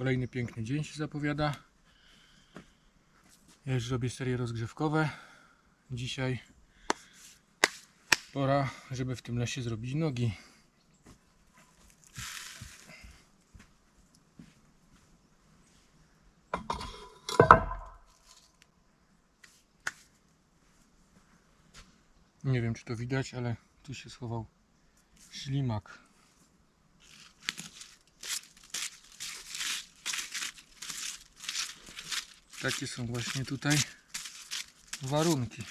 Kolejny piękny dzień się zapowiada. Ja już robię serie rozgrzewkowe. Dzisiaj pora, żeby w tym lesie zrobić nogi. Nie wiem czy to widać, ale tu się schował ślimak. Takie są właśnie tutaj warunki.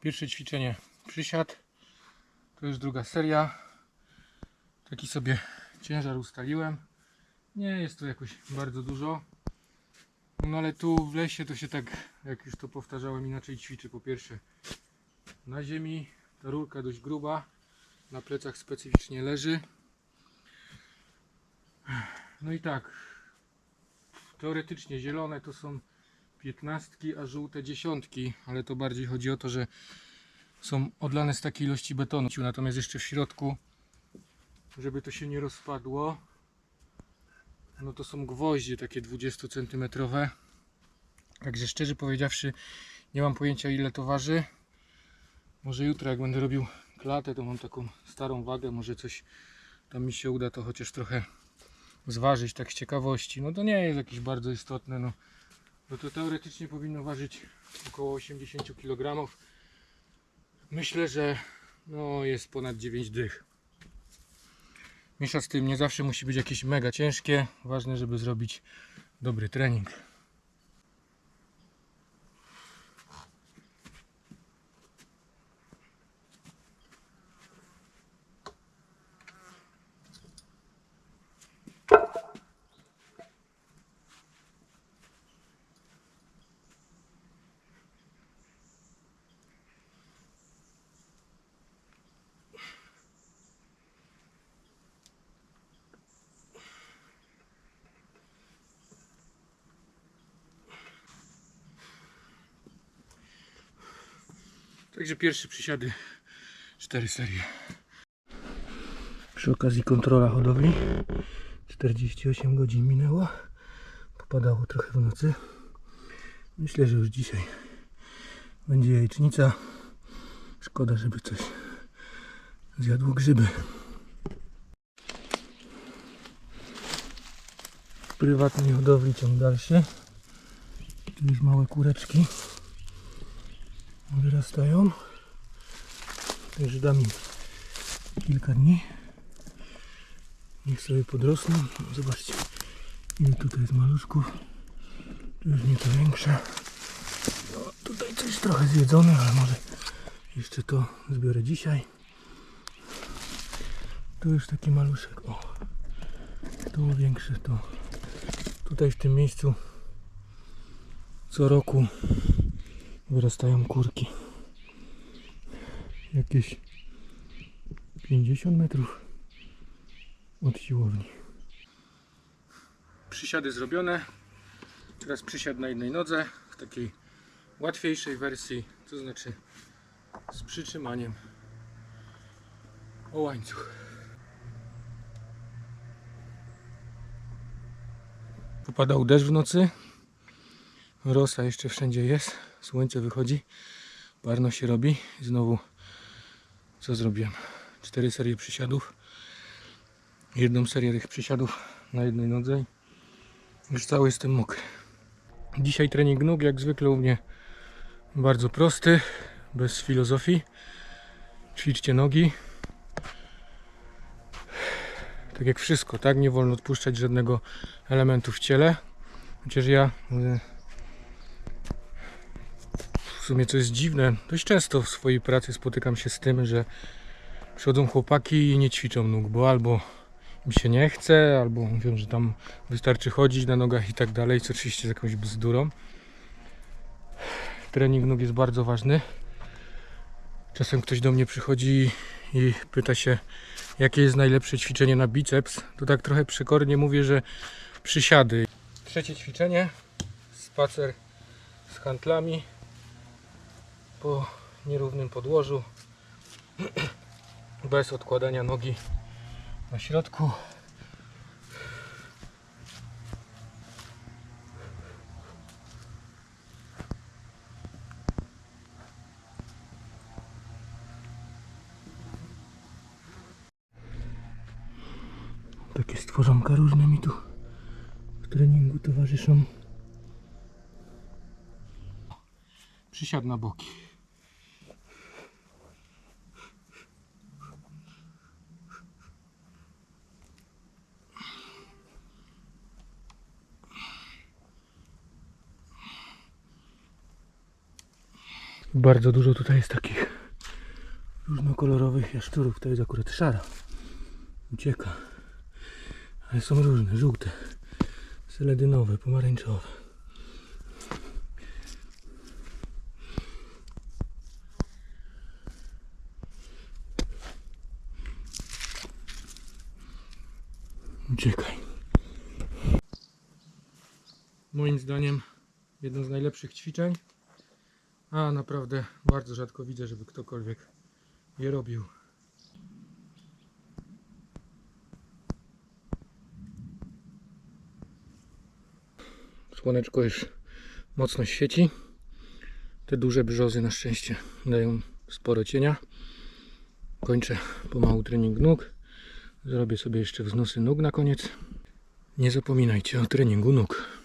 Pierwsze ćwiczenie przysiad. To już druga seria. Taki sobie ciężar ustaliłem. Nie jest to jakoś bardzo dużo. No ale tu w lesie to się tak, jak już to powtarzałem, inaczej ćwiczy. Po pierwsze na ziemi, ta rurka dość gruba, na plecach specyficznie leży. No i tak, teoretycznie zielone to są piętnastki, a żółte dziesiątki, ale to bardziej chodzi o to, że są odlane z takiej ilości betonu. Natomiast jeszcze w środku, żeby to się nie rozpadło, no to są gwoździe takie 20 cm. Także szczerze powiedziawszy, nie mam pojęcia ile to waży. Może jutro, jak będę robił klatę, to mam taką starą wagę, może coś tam mi się uda to chociaż trochę zważyć, tak z ciekawości. No to nie jest jakieś bardzo istotne, no. No to teoretycznie powinno ważyć około 80 kg. Myślę, że no jest ponad 9 dych. Miesza z tym nie zawsze musi być jakieś mega ciężkie. Ważne, żeby zrobić dobry trening. Także pierwsze przysiady, cztery serie. Przy okazji kontrola hodowli. 48 godzin minęło. Popadało trochę w nocy. Myślę, że już dzisiaj będzie jajecznica. Szkoda, żeby coś zjadło grzyby. W prywatnej hodowli ciąg dalszy. Tu już małe kureczki wyrastają. Także dam im kilka dni. Niech sobie podrosną. Zobaczcie, ile tutaj jest maluszków. Tu już nieco większe. No, tutaj coś trochę zjedzone, ale może jeszcze to zbiorę dzisiaj. Tu już taki maluszek. O, tu większy to. Tutaj w tym miejscu co roku wyrastają kurki. Jakieś 50 metrów od siłowni. Przysiady zrobione. Teraz przysiad na jednej nodze w takiej łatwiejszej wersji, to znaczy z przytrzymaniem o łańcuch. Popadał deszcz w nocy. Rosa jeszcze wszędzie jest. Słońce wychodzi. Parno się robi. I znowu co zrobiłem? Cztery serie przysiadów. Jedną serię tych przysiadów na jednej nodze. Już cały jestem mokry. Dzisiaj trening nóg jak zwykle u mnie bardzo prosty. Bez filozofii. Ćwiczcie nogi. Tak jak wszystko, tak? Nie wolno odpuszczać żadnego elementu w ciele. Chociaż ja y, sumie co jest dziwne, dość często w swojej pracy spotykam się z tym, że przychodzą chłopaki i nie ćwiczą nóg, bo albo im się nie chce, albo mówią, że tam wystarczy chodzić na nogach i tak dalej, co oczywiście jest jakąś bzdurą. Trening nóg jest bardzo ważny. Czasem ktoś do mnie przychodzi i pyta się, jakie jest najlepsze ćwiczenie na biceps. To tak trochę przekornie mówię, że przysiady. Trzecie ćwiczenie, spacer z handlami po nierównym podłożu bez odkładania nogi na środku. Takie stworzonka różne mi tu w treningu towarzyszą. Przysiad na boki. Bardzo dużo tutaj jest takich różnokolorowych jaszczurów. To jest akurat szara. Ucieka. Ale są różne, żółte, seledynowe, pomarańczowe. Uciekaj. Moim zdaniem jedno z najlepszych ćwiczeń. A naprawdę bardzo rzadko widzę, żeby ktokolwiek je robił. Słoneczko już mocno świeci. Te duże brzozy na szczęście dają sporo cienia. Kończę pomału trening nóg. Zrobię sobie jeszcze wznosy nóg na koniec. Nie zapominajcie o treningu nóg.